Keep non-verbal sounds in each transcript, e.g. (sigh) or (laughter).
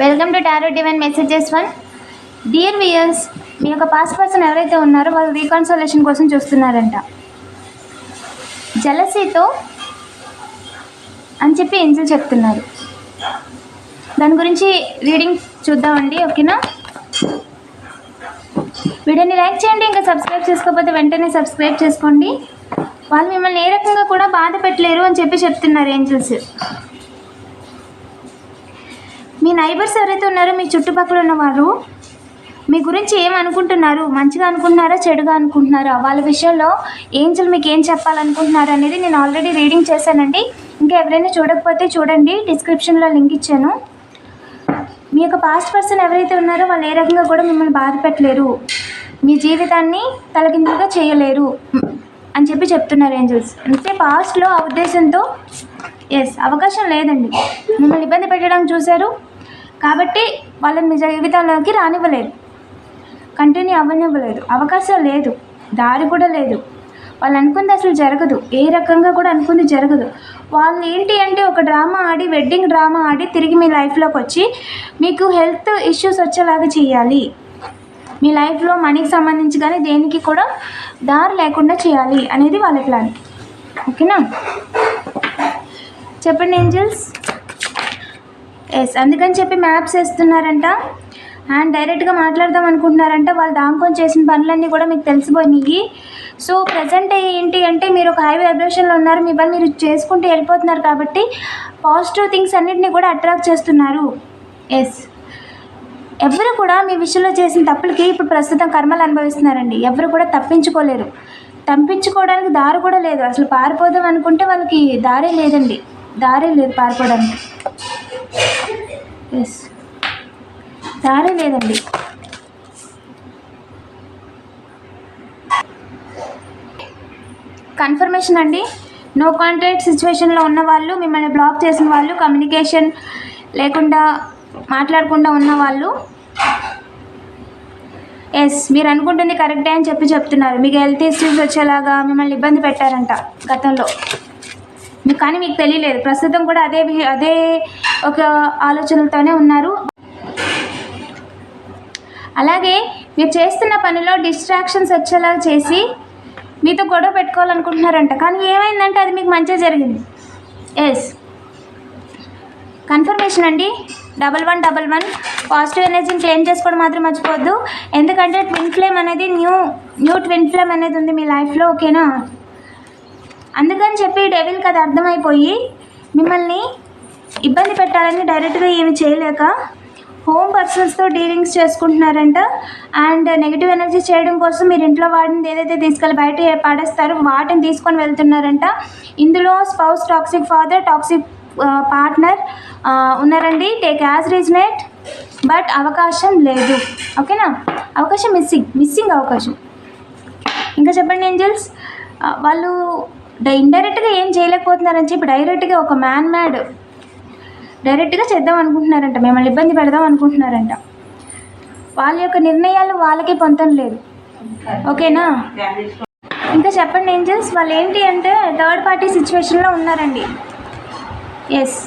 Welcome to tarot divine messages one dear viewers మీ యొక్క past person ఎవరైతే ఉన్నారో వాళ్ళు రీకన్సలేషన్ కోసం చూస్తున్నారంట. జలసీతో అని చెప్పి ఏంజిల్ చెప్తున్నారు. దాని గురించి రీడింగ్ చూద్దామండి ఓకేనా? వీడియోని లైక్ చేయండి ఇంకా సబ్స్క్రైబ్ చేసుకోకపోతే వెంటనే సబ్స్క్రైబ్ చేసుకోండి. వాళ్ళు మిమ్మల్ని ఏ రకంగా కూడా బాధ పెట్టలేరు అని చెప్పి చెప్తున్నారు ఏంజిల్స్ మీ నైబర్స్ ఎవరైతే ఉన్నారో మీ చుట్టుపక్కల ఉన్నవారు మీ గురించి ఏం అనుకుంటున్నారు? మంచిగా అనుకుంటున్నారా? చెడుగా అనుకుంటున్నారా? వాళ్ళ విషయంలో ఏంజల్ మీకు ఏం చెప్పాలనుకుంటున్నారు అనేది నేను ఆల్రెడీ రీడింగ్ చేశానండి. ఇంకా ఎవరైనా చూడకపోతే చూడండి. డిస్క్రిప్షన్లో లింక్ ఇచ్చాను. మీ యొక్క పాస్ట్ పర్సన్ ఎవరైతే ఉన్నారో వాళ్ళు ఏ రకంగా కూడా మిమ్మల్ని బాధ పెట్టలేరు. మీ జీవితాన్ని తలకిందులుగా చేయలేరు. అని చెప్పి చెప్తున్నారు ఏంజల్స్. అంటే పాస్ట్లో ఆ ఉద్దేశంతో ఎస్ అవకాశం లేదండి. మిమ్మల్ని ఇబ్బంది పెట్టడానికి చూశారు. కాబట్టి వాళ్ళని మీ జీవితంలోకి రానివ్వలేదు. కంటిన్యూ అవ్వనివ్వలేదు. అవకాశం లేదు. దారి కూడా లేదు. వాళ్ళు అనుకుంది అసలు జరగదు. ఏ రకంగా కూడా అనుకుంది జరగదు. వాళ్ళు ఏంటి అంటే ఒక డ్రామా ఆడి వెడ్డింగ్ డ్రామా ఆడి తిరిగి మీ లైఫ్లోకి వచ్చి మీకు హెల్త్ ఇష్యూస్ వచ్చేలాగా చేయాలి. మీ లైఫ్లో మనీకి సంబంధించి కానీ దేనికి కూడా దారి లేకుండా చేయాలి అనేది వాళ్ళ ప్లాన్ ఓకేనా? చెప్పండి ఏంజల్స్ ఎస్ అందుకని చెప్పి మ్యాప్స్ వేస్తున్నారంట. అండ్ డైరెక్ట్గా మాట్లాడదాం అనుకుంటున్నారంట. వాళ్ళు దాంకొని చేసిన పనులన్నీ కూడా మీకు తెలిసిపోయినాయి. సో ప్రజెంట్ ఏంటి అంటే మీరు ఒక హై వైబ్రేషన్లో ఉన్నారు. మీ పని మీరు చేసుకుంటూ వెళ్ళిపోతున్నారు కాబట్టి పాజిటివ్ థింగ్స్ అన్నింటినీ కూడా అట్రాక్ట్ చేస్తున్నారు. ఎస్ ఎవరు కూడా మీ విషయంలో చేసిన తప్పులకి ఇప్పుడు ప్రస్తుతం కర్మలు అనుభవిస్తున్నారండి. ఎవరు కూడా తప్పించుకోలేరు. తప్పించుకోవడానికి దారి కూడా లేదు. అసలు పారిపోదాం అనుకుంటే వాళ్ళకి దారే లేదండి. దారే లేదు పారిపోవడానికి. ఎస్ దారే లేదండి. కన్ఫర్మేషన్ అండి. నో కాంటాక్ట్ సిచ్యువేషన్లో ఉన్న వాళ్ళు మిమ్మల్ని బ్లాక్ చేసిన వాళ్ళు కమ్యూనికేషన్ లేకుండా మాట్లాడకుండా ఉన్న వాళ్ళు. ఎస్ మీరు అనుకుంటుంది కరెక్టే అని చెప్పి చెప్తున్నారు. మీకు హెల్త్ ఇష్యూస్ వచ్చేలాగా మిమ్మల్ని ఇబ్బంది పెట్టారంట గతంలో. మీకు కానీ మీకు తెలియలేదు. ప్రస్తుతం కూడా అదే అదే ఒక ఆలోచనలతోనే ఉన్నారు. అలాగే మీరు చేస్తున్న పనిలో డిస్ట్రాక్షన్స్ వచ్చేలా చేసి మీతో గొడవ పెట్టుకోవాలనుకుంటున్నారంట. కానీ ఏమైందంటే అది మీకు మంచిగా జరిగింది. ఎస్ కన్ఫర్మేషన్ అండి. Double one double one positive ఎనర్జీని క్లెయిమ్ చేసుకోవడం మాత్రం మర్చిపోవద్దు. ఎందుకంటే ట్విన్ ఫ్లేమ్ అనేది న్యూ న్యూ ట్విన్ ఫ్లేమ్ అనేది ఉంది మీ లైఫ్లో ఓకేనా అందుకని చెప్పి డెవిల్ కదా అర్థమైపోయి మిమ్మల్ని ఇబ్బంది పెట్టాలని డైరెక్ట్గా ఏమి చేయలేక హోమ్ పర్సన్స్తో డీలింగ్స్ చేసుకుంటున్నారంట. అండ్ నెగిటివ్ ఎనర్జీ చేయడం కోసం మీరు ఇంట్లో వాడిని ఏదైతే తీసుకెళ్ళి బయట పాడేస్తారో వాటిని తీసుకొని వెళ్తున్నారంట. ఇందులో spouse toxic father toxic partner ఉన్నారండి. టేక్ యాజ్ రీజనేట్ బట్ అవకాశం లేదు. ఓకేనా అవకాశం మిస్సింగ్ మిస్సింగ్ అవకాశం. ఇంకా చెప్పండి ఏంజల్స్ వాళ్ళు ఇండైరెక్ట్గా ఏం చేయలేకపోతున్నారని చెప్పి డైరెక్ట్గా ఒక మ్యాన్ మ్యాడ్ డైరెక్ట్గా చేద్దాం అనుకుంటున్నారంట. మిమ్మల్ని ఇబ్బంది పెడదాం అనుకుంటున్నారంట. వాళ్ళ యొక్క నిర్ణయాలు వాళ్ళకి పొంతం లేదు. ఓకేనా? ఇంకా చెప్పండి ఏంజల్స్ వాళ్ళు ఏంటి అంటే థర్డ్ పార్టీ సిచ్యువేషన్లో ఉన్నారండి. ఎస్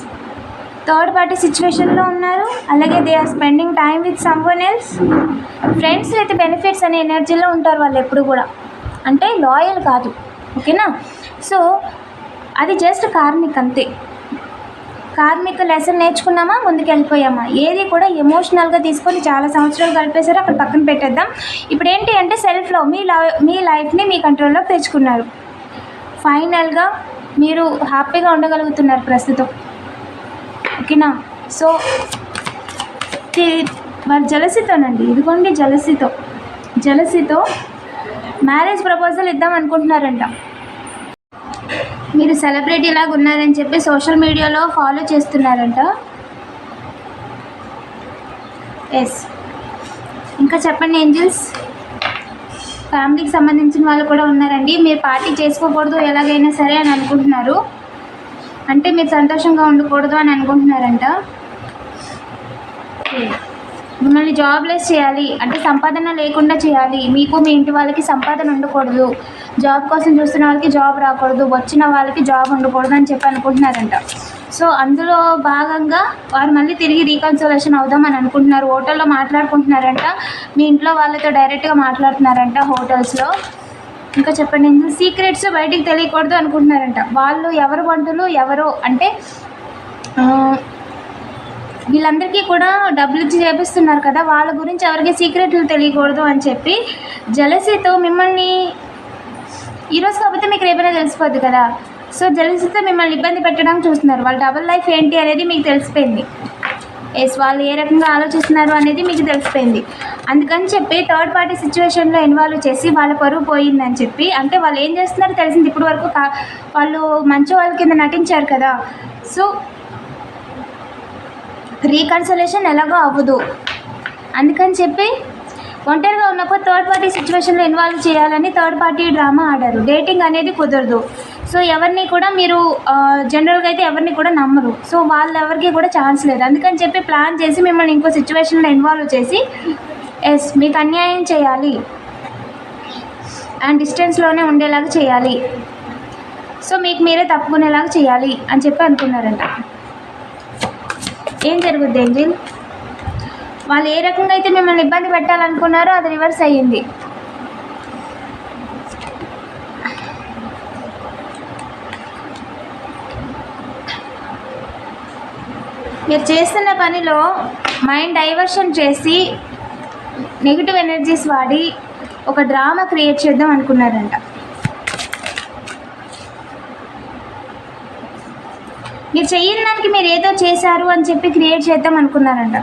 థర్డ్ పార్టీ సిచ్యువేషన్లో ఉన్నారు. అలాగే they are spending time with someone else. Friends అయితే బెనిఫిట్స్ అనే ఎనర్జీలో ఉంటారు వాళ్ళు ఎప్పుడు కూడా. అంటే లాయల్ కాదు. ఓకేనా? సో అది జస్ట్ కార్మిక్ అంతే కార్మిక లెసన్ నేర్చుకున్నామా? ముందుకు వెళ్ళిపోయామా ఏది కూడా ఎమోషనల్గా తీసుకొని చాలా సంవత్సరాలు గడిపేశారు. అక్కడ పక్కన పెట్టేద్దాం. ఇప్పుడు ఏంటి అంటే సెల్ఫ్లో మీ లవ్ మీ లైఫ్ని మీ కంట్రోల్లో తెచ్చుకున్నారు. ఫైనల్గా మీరు హ్యాపీగా ఉండగలుగుతున్నారు ప్రస్తుతం. ఓకేనా సో తి- మరి జలసితోనండి ఇదిగోండి జలసితో జలసితో మ్యారేజ్ ప్రపోజల్ ఇద్దాం అనుకుంటున్నారంట. మీరు సెలబ్రిటీ లాగా ఉన్నారని చెప్పి సోషల్ మీడియాలో ఫాలో చేస్తున్నారంట. ఎస్ ఇంకా చెప్పండి ఏంజిల్స్? ఫ్యామిలీకి సంబంధించిన వాళ్ళు కూడా ఉన్నారండి. మీరు పార్టీ చేసుకోకూడదు ఎలాగైనా సరే అని అనుకుంటున్నారు. అంటే మీరు సంతోషంగా ఉండకూడదు అని అనుకుంటున్నారంట. ఓకే. మిమ్మల్ని జాబ్లెస్ చేయాలి. అంటే సంపాదన లేకుండా చేయాలి. మీకు మీ ఇంటి వాళ్ళకి సంపాదన ఉండకూడదు. జాబ్ కోసం చూస్తున్న వాళ్ళకి జాబ్ రాకూడదు. వచ్చిన వాళ్ళకి జాబ్ ఉండకూడదు అని చెప్పి అనుకుంటున్నారంట. సో అందులో భాగంగా వారు మళ్ళీ తిరిగి రీకన్సోలేషన్ అవుదాం అని అనుకుంటున్నారు. హోటల్లో మాట్లాడుకుంటున్నారంట. మీ ఇంట్లో వాళ్ళతో డైరెక్ట్గా మాట్లాడుతున్నారంట హోటల్స్లో. ఇంకా చెప్పండి సీక్రెట్స్ బయటికి తెలియకూడదు అనుకుంటున్నారంట. వాళ్ళు ఎవరు వంటలు ఎవరు? అంటే వీళ్ళందరికీ కూడా డబ్బులు ఇచ్చి చేపిస్తున్నారు కదా వాళ్ళ గురించి ఎవరికి సీక్రెట్లు తెలియకూడదు అని చెప్పి జలసీతో మిమ్మల్ని ఈరోజు కాకపోతే మీకు రేపైనా తెలిసిపోద్ది కదా. సో జలసీతో మిమ్మల్ని ఇబ్బంది పెట్టడానికి చూస్తున్నారు. వాళ్ళ డబుల్ లైఫ్ ఏంటి అనేది మీకు తెలిసిపోయింది. ఎస్ వాళ్ళు ఏ రకంగా ఆలోచిస్తున్నారు అనేది మీకు తెలిసిపోయింది. అందుకని చెప్పి థర్డ్ పార్టీ సిచ్యువేషన్లో ఇన్వాల్వ్ చేసి వాళ్ళ పరువు పోయిందని చెప్పి అంటే వాళ్ళు ఏం చేస్తున్నారో తెలిసింది ఇప్పటి వరకు వాళ్ళు మంచి వాళ్ళ కింద నటించారు కదా. సో రీకన్సలేషన్ ఎలాగో అవ్వదు. అందుకని చెప్పి ఒంటరిగా ఉన్నప్పుడు థర్డ్ పార్టీ సిచ్యువేషన్లో ఇన్వాల్వ్ చేయాలని థర్డ్ పార్టీ డ్రామా ఆడారు. డేటింగ్ అనేది కుదరదు. సో ఎవరిని కూడా మీరు జనరల్గా అయితే ఎవరిని కూడా నమ్మరు. సో వాళ్ళు ఎవరికి కూడా ఛాన్స్ లేదు. అందుకని చెప్పి ప్లాన్ చేసి మిమ్మల్ని ఇంకో సిచ్యువేషన్లో ఇన్వాల్వ్ చేసి ఎస్ మీకు అన్యాయం చేయాలి. అండ్ డిస్టెన్స్లోనే ఉండేలాగా చేయాలి. సో మీకు మీరే తప్పుకునేలాగా చేయాలి అని చెప్పి అనుకున్నారంట. ఏం జరుగుద్ది ఏంజిల్ వాళ్ళు ఏ రకంగా అయితే మిమ్మల్ని ఇబ్బంది పెట్టాలనుకున్నారో అది రివర్స్ అయ్యింది. మీరు చేస్తున్న పనిలో మైండ్ డైవర్షన్ చేసి నెగిటివ్ ఎనర్జీస్ వాడి ఒక డ్రామా క్రియేట్ చేద్దాం అనుకున్నారంట. మీరు చేయని దానికి మీరు ఏదో చేశారు అని చెప్పి క్రియేట్ చేద్దాం అనుకున్నారంట.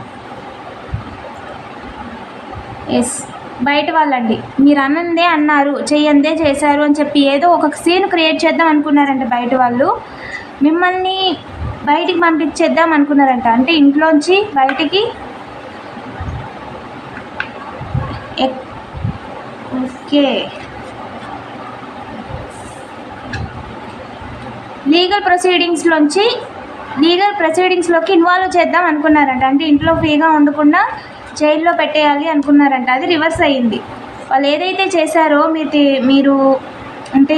ఎస్ బయట వాళ్ళండి. మీరు అన్నందే అన్నారు చెయ్యందే చేశారు అని చెప్పి ఏదో ఒక సీన్ క్రియేట్ చేద్దాం అనుకున్నారంట బయట వాళ్ళు. మిమ్మల్ని బయటికి పంపించేద్దాం అనుకున్నారంట. అంటే ఇంట్లోంచి బయటికి ఓకే. లీగల్ ప్రొసీడింగ్స్లోంచి లీగల్ ప్రొసీడింగ్స్లోకి ఇన్వాల్వ్ చేద్దాం అనుకున్నారంట. అంటే ఇంట్లో ఫ్రీగా ఉండకుండా జైల్లో పెట్టేయాలి అనుకున్నారంట. అది రివర్స్ అయ్యింది. వాళ్ళు ఏదైతే చేశారో మీరు మీరు అంటే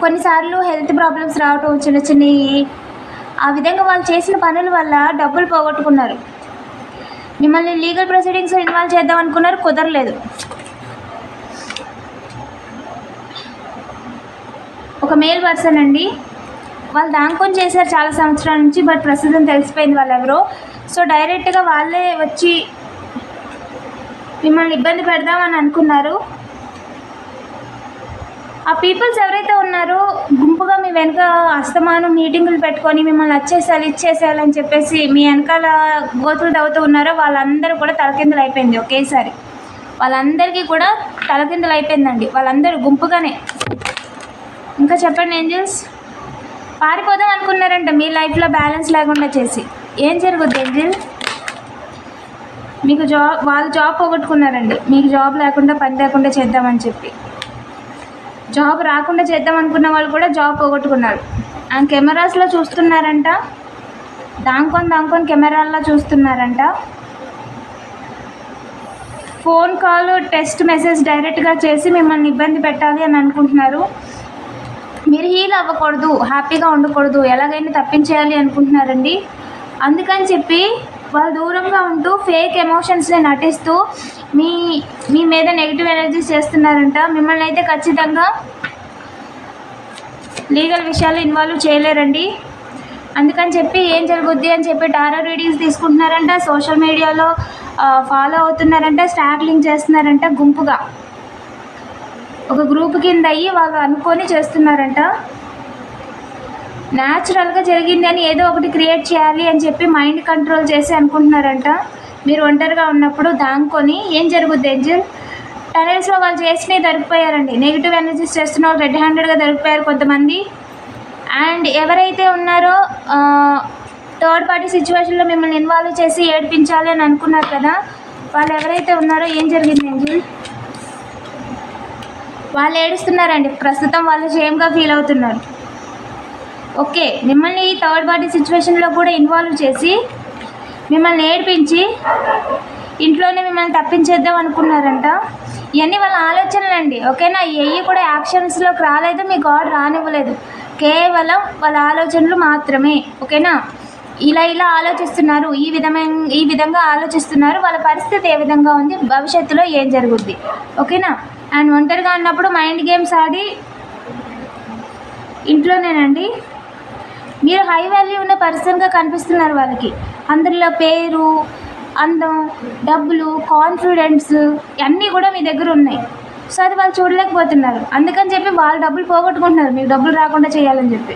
కొన్నిసార్లు హెల్త్ ప్రాబ్లమ్స్ రావటం చిన్న చిన్నవి ఆ విధంగా వాళ్ళు చేసిన పనుల వల్ల డబ్బులు పోగొట్టుకున్నారు. మిమ్మల్ని లీగల్ ప్రొసీడింగ్స్ ఇన్వాల్వ్ చేద్దాం అనుకున్నారు కుదరలేదు. ఒక మేల్ పర్సన్ అండి. వాళ్ళు దాంకొని చేశారు చాలా సంవత్సరాల నుంచి బట్ ప్రస్తుతం తెలిసిపోయింది వాళ్ళు ఎవరో సో డైరెక్ట్గా వాళ్ళే వచ్చి మిమ్మల్ని ఇబ్బంది పెడదామని అనుకున్నారు. ఆ పీపుల్స్ ఎవరైతే ఉన్నారో గుంపుగా మీ వెనక అస్తమానం మీటింగులు పెట్టుకొని మిమ్మల్ని వచ్చేసేయాలి ఇచ్చేసేయాలి అని చెప్పేసి మీ వెనకాల గోతులు తవ్వుతూ ఉన్నారో వాళ్ళందరూ కూడా తలకిందులు అయిపోయింది ఒకేసారి. వాళ్ళందరికీ కూడా తలకిందులు అయిపోయిందండి. వాళ్ళందరూ గుంపుగానే. ఇంకా చెప్పండి ఏంజల్స్? పారిపోదాం అనుకున్నారంట మీ లైఫ్లో బ్యాలెన్స్ లేకుండా చేసి. ఏం జరుగుద్ది ఏంజల్? మీకు జాబ్ వాళ్ళు జాబ్ పోగొట్టుకున్నారండి. మీకు జాబ్ లేకుండా పని లేకుండా చేద్దామని చెప్పి. జాబ్ రాకుండా చేద్దాం అనుకున్న వాళ్ళు కూడా జాబ్ పోగొట్టుకున్నారు. ఆ కెమెరాస్లో చూస్తున్నారంట. దాంకొని దాంకొని కెమెరాల్లో చూస్తున్నారంట. ఫోన్ కాల్ టెక్స్ట్ మెసేజ్ డైరెక్ట్గా చేసి మిమ్మల్ని ఇబ్బంది పెట్టాలి అని అనుకుంటున్నారు. మీరు హీల్ అవ్వకూడదు హ్యాపీగా ఉండకూడదు ఎలాగైనా తప్పించేయాలి అనుకుంటున్నారండి? అందుకని చెప్పి వాళ్ళు దూరంగా ఉంటూ ఫేక్ ఎమోషన్స్ని నటిస్తూ మీ మీ మీద నెగిటివ్ ఎనర్జీస్ చేస్తున్నారంట. మిమ్మల్ని అయితే ఖచ్చితంగా లీగల్ విషయాలు ఇన్వాల్వ్ చేయలేరండి. అందుకని చెప్పి ఏం జరుగుద్ది అని చెప్పి టారో రీడింగ్స్ తీసుకుంటున్నారంట. సోషల్ మీడియాలో ఫాలో అవుతున్నారంట స్టాగ్లింగ్ చేస్తున్నారంట గుంపుగా. ఒక గ్రూప్ కింద అయ్యి వాళ్ళు అనుకొని చేస్తున్నారంట. న్యాచురల్గా అని ఏదో ఒకటి క్రియేట్ చేయాలి అని చెప్పి మైండ్ కంట్రోల్ చేసి అనుకుంటున్నారంట. మీరు ఒంటరిగా ఉన్నప్పుడు దాంకొని ఏం జరుగుద్ది ఏంజిల్ టనల్స్లో వాళ్ళు చేసినవి దొరికిపోయారండి. నెగిటివ్ ఎనర్జీస్ చేస్తున్న వాళ్ళు రెడ్ హ్యాండెడ్గా దొరికిపోయారు కొంతమంది. అండ్ ఎవరైతే ఉన్నారో థర్డ్ పార్టీ సిచ్యువేషన్లో మిమ్మల్ని ఇన్వాల్వ్ చేసి ఏడిపించాలి అని అనుకున్నారు కదా వాళ్ళు ఎవరైతే ఉన్నారో ఏం జరిగింది ఏంజిల్ వాళ్ళు ఏడుస్తున్నారండి. ప్రస్తుతం వాళ్ళు షేమ్గా ఫీల్ అవుతున్నారు. ఓకే మిమ్మల్ని ఈ థర్డ్ పార్టీ సిచ్యువేషన్లో కూడా ఇన్వాల్వ్ చేసి మిమ్మల్ని ఏడిపించి ఇంట్లోనే మిమ్మల్ని తప్పించేద్దాం అనుకున్నారంట. ఇవన్నీ వాళ్ళ ఆలోచనలండి ఓకేనా? ఇవి కూడా యాక్షన్స్లోకి రాలేదు మీ గాడ్ రానివ్వలేదు. కేవలం వాళ్ళ ఆలోచనలు మాత్రమే ఓకేనా? ఇలా ఇలా ఆలోచిస్తున్నారు ఈ విధమైన ఈ విధంగా ఆలోచిస్తున్నారు వాళ్ళ పరిస్థితి ఏ విధంగా ఉంది భవిష్యత్తులో ఏం జరుగుద్ది ఓకేనా? అండ్ ఒంటరిగా ఉన్నప్పుడు మైండ్ గేమ్స్ ఆడి ఇంట్లోనేనండి. మీరు హై వాల్యూ ఉన్న పర్సన్గా కనిపిస్తున్నారు వాళ్ళకి. అందులో పేరు అందం డబ్బులు కాన్ఫిడెన్స్ అన్నీ కూడా మీ దగ్గర ఉన్నాయి. సో అది వాళ్ళు చూడలేకపోతున్నారు. అందుకని చెప్పి వాళ్ళు డబ్బులు పోగొట్టుకుంటున్నారు. మీకు డబ్బులు రాకుండా చేయాలని చెప్పి.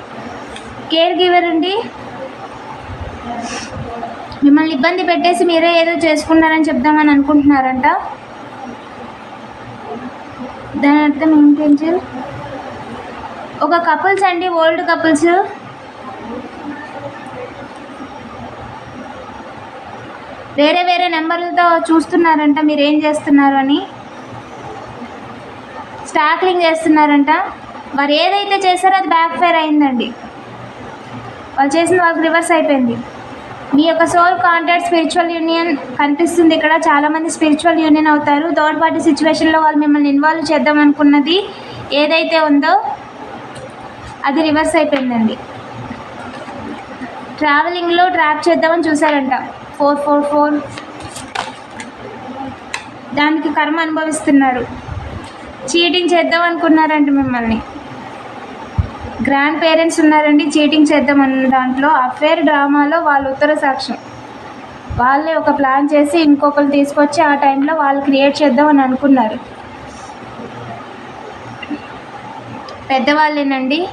కేర్ గివర్ అండి. మిమ్మల్ని ఇబ్బంది పెట్టేసి మీరే ఏదో చేసుకున్నారని చెప్దామని అనుకుంటున్నారంట. దాని అర్థం ఏంటంటే ఒక కపుల్స్ అండి ఓల్డ్ కపుల్స్ వేరే వేరే నెంబర్లతో చూస్తున్నారంట మీరు ఏం చేస్తున్నారు అని. స్టాక్లింగ్ చేస్తున్నారంట. వారు ఏదైతే చేశారో అది బ్యాక్ ఫైర్ అయిందండి. వాళ్ళు చేసిన వాళ్ళకి రివర్స్ అయిపోయింది. మీ యొక్క సోల్ కాంటాక్ట్ స్పిరిచువల్ యూనియన్ కనిపిస్తుంది ఇక్కడ. చాలామంది స్పిరిచువల్ యూనియన్ అవుతారు. థర్డ్ పార్టీ సిచ్యువేషన్లో వాళ్ళు మిమ్మల్ని ఇన్వాల్వ్ చేద్దాం అనుకున్నది ఏదైతే ఉందో అది రివర్స్ అయిపోయిందండి. ట్రావెలింగ్లో ట్రాప్ చేద్దామని చూసారంట ఫోర్ ఫోర్ ఫోర్ దానికి కర్మ అనుభవిస్తున్నారు. చీటింగ్ చేద్దాం అనుకున్నారంట మిమ్మల్ని. గ్రాండ్ పేరెంట్స్ ఉన్నారండి చీటింగ్ చేద్దాం అన్న దాంట్లో అఫేర్ డ్రామాలో వాళ్ళ ఉత్తర సాక్ష్యం. వాళ్ళే ఒక ప్లాన్ చేసి ఇంకొకరు తీసుకొచ్చి ఆ టైంలో వాళ్ళు క్రియేట్ చేద్దాం అని అనుకున్నారు. పెద్దవాళ్ళేనండి.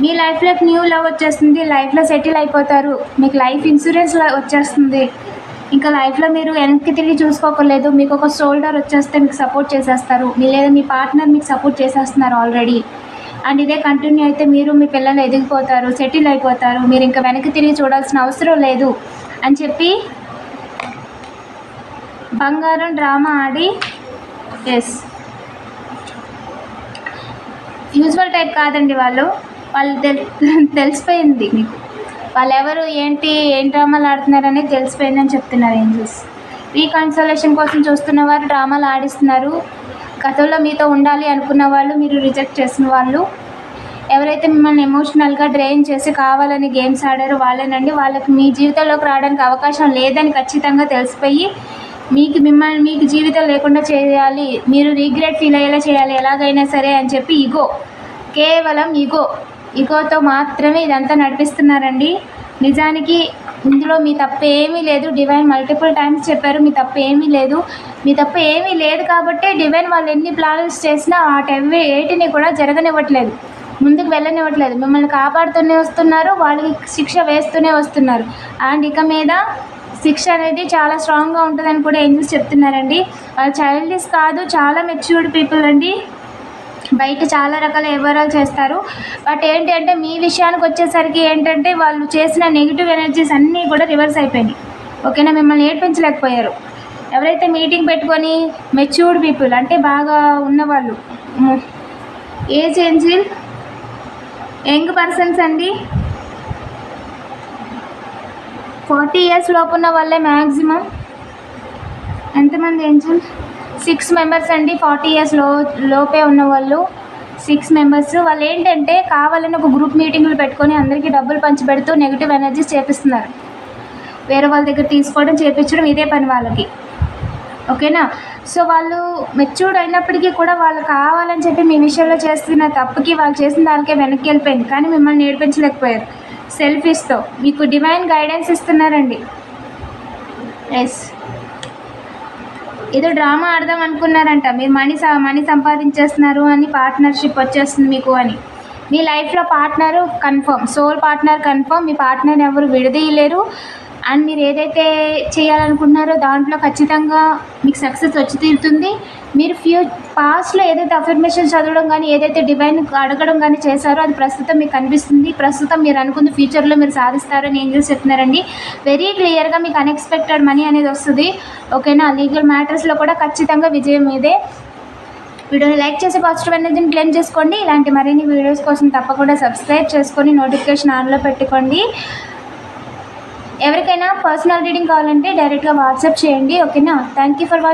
మీ లైఫ్లోకి న్యూ లవ్ వచ్చేస్తుంది లైఫ్లో సెటిల్ అయిపోతారు. మీకు లైఫ్ ఇన్సూరెన్స్ వచ్చేస్తుంది. ఇంకా లైఫ్లో మీరు వెనక్కి తిరిగి చూసుకోకర్లేదు. మీకు ఒక షోల్డర్ వచ్చేస్తే మీకు సపోర్ట్ చేసేస్తారు. మీ లేదా మీ పార్ట్నర్ మీకు సపోర్ట్ చేసేస్తున్నారు ఆల్రెడీ. అండ్ ఇదే కంటిన్యూ అయితే మీరు మీ పిల్లలు ఎదిగిపోతారు సెటిల్ అయిపోతారు మీరు ఇంకా వెనక్కి తిరిగి చూడాల్సిన అవసరం లేదు అని చెప్పి బంగారం డ్రామా ఆడి ఎస్ యూజువల్ టైప్ కాదండి వాళ్ళు. వాళ్ళు తెల్ (laughs) తెలిసిపోయింది మీకు. వాళ్ళు ఎవరు ఏంటి ఏం డ్రామాలు ఆడుతున్నారు అనేది తెలిసిపోయిందని చెప్తున్నారు ఏంజల్స్. రీకన్సలేషన్ కోసం చూస్తున్న వారు డ్రామాలు ఆడిస్తున్నారు. గతంలో మీతో ఉండాలి అనుకున్న వాళ్ళు మీరు రిజెక్ట్ చేసిన వాళ్ళు ఎవరైతే మిమ్మల్ని ఎమోషనల్గా డ్రైన్ చేసి కావాలని గేమ్స్ ఆడారో వాళ్ళేనండి. వాళ్ళకి మీ జీవితంలోకి రావడానికి అవకాశం లేదని ఖచ్చితంగా తెలిసిపోయి మీకు మిమ్మల్ని మీకు జీవితం లేకుండా చేయాలి మీరు రీగ్రెట్ ఫీల్ అయ్యేలా చేయాలి ఎలాగైనా సరే అని చెప్పి ఇగో కేవలం ఇగో ఇగోతో మాత్రమే ఇదంతా నడిపిస్తున్నారండి. నిజానికి ఇందులో మీ తప్పు ఏమీ లేదు. డివైన్ మల్టిపుల్ టైమ్స్ చెప్పారు. మీ తప్పు ఏమీ లేదు. మీ తప్పు ఏమీ లేదు కాబట్టి డివైన్ వాళ్ళు ఎన్ని ప్లాన్స్ చేసినా వాటి ఏటిని కూడా జరగనివ్వట్లేదు. ముందుకు వెళ్ళనివ్వట్లేదు. మిమ్మల్ని కాపాడుతూనే వస్తున్నారు. వాళ్ళకి శిక్ష వేస్తూనే వస్తున్నారు. అండ్ ఇక మీద శిక్ష అనేది చాలా స్ట్రాంగ్గా ఉంటుందని కూడా ఏంజల్స్ చెప్తున్నారండి. వాళ్ళు చైల్డ్స్ కాదు. చాలా మెచ్యూర్డ్ పీపుల్ అండి. బయట చాలా రకాల వ్యవహారాలు చేస్తారు. బట్ ఏంటి అంటే మీ విషయానికి వచ్చేసరికి ఏంటంటే వాళ్ళు చేసిన నెగిటివ్ ఎనర్జీస్ అన్నీ కూడా రివర్స్ అయిపోయినాయి. ఓకేనా? మిమ్మల్ని ఏడ్పించలేకపోయారు. ఎవరైతే మీటింగ్ పెట్టుకొని మెచ్యూర్డ్ పీపుల్ అంటే బాగా ఉన్నవాళ్ళు ఏజ్ ఏంజిల్ యంగ్ పర్సన్స్ అండి ఫార్టీ ఇయర్స్ లోపు ఉన్న వాళ్ళే మ్యాక్సిమం ఎంతమంది ఏంజిల్స్ సిక్స్ మెంబర్స్ అండి ఫార్టీ ఇయర్స్లో లోపే ఉన్న వాళ్ళు. Six members. వాళ్ళు ఏంటంటే కావాలని ఒక గ్రూప్ మీటింగ్లు పెట్టుకొని అందరికీ డబ్బులు పంచిపెడుతూ నెగిటివ్ ఎనర్జీస్ చేపిస్తున్నారు. వేరే వాళ్ళ దగ్గర తీసుకోవడం చేపించడం ఇదే పని వాళ్ళకి. ఓకేనా? సో వాళ్ళు మెచ్యూర్డ్ అయినప్పటికీ కూడా వాళ్ళు కావాలని చెప్పి మీ విషయంలో చేస్తున్న తప్పుకి వాళ్ళు చేసిన దానికే వెనక్కి వెళ్ళిపోయింది. కానీ మిమ్మల్ని నేర్పించలేకపోయారు సెల్ఫీస్తో మీకు డివైన్ గైడెన్స్ ఇస్తున్నారండి. ఎస్ ఏదో డ్రామా ఆడదాం అనుకున్నారంట. మీరు మనీ మనీ సంపాదించేస్తున్నారు అని పార్ట్నర్షిప్ వచ్చేస్తుంది మీకు అని. మీ లైఫ్లో partner confirm soul partner confirm మీ పార్ట్నర్ ఎవరు విడదీయలేరు. అండ్ మీరు ఏదైతే చేయాలనుకుంటున్నారో దాంట్లో ఖచ్చితంగా మీకు సక్సెస్ వచ్చి తీరుతుంది. మీరు ఫ్యూ పాస్ట్లో ఏదైతే అఫర్మేషన్ చదవడం కానీ ఏదైతే డివైన్ అడగడం కానీ చేశారో అది ప్రస్తుతం మీకు కనిపిస్తుంది. ప్రస్తుతం మీరు అనుకున్న ఫ్యూచర్లో మీరు సాధిస్తారని ఏం చేసి చెప్తున్నారండి. వెరీ క్లియర్గా మీకు అన్ఎక్స్పెక్టెడ్ మనీ అనేది వస్తుంది. ఓకేనా? లీగల్ మ్యాటర్స్లో కూడా ఖచ్చితంగా విజయం ఇదే. వీడియోని లైక్ చేసి పాజిటివ్ ఎనర్జీని క్లెయిమ్ చేసుకోండి. ఇలాంటి మరిన్ని వీడియోస్ కోసం తప్పకుండా సబ్స్క్రైబ్ చేసుకొని నోటిఫికేషన్ ఆన్లో పెట్టుకోండి. ఎవరికైనా పర్సనల్ రీడింగ్ కావాలంటే డైరెక్ట్గా వాట్సాప్ చేయండి ఓకేనా? Thank you for watching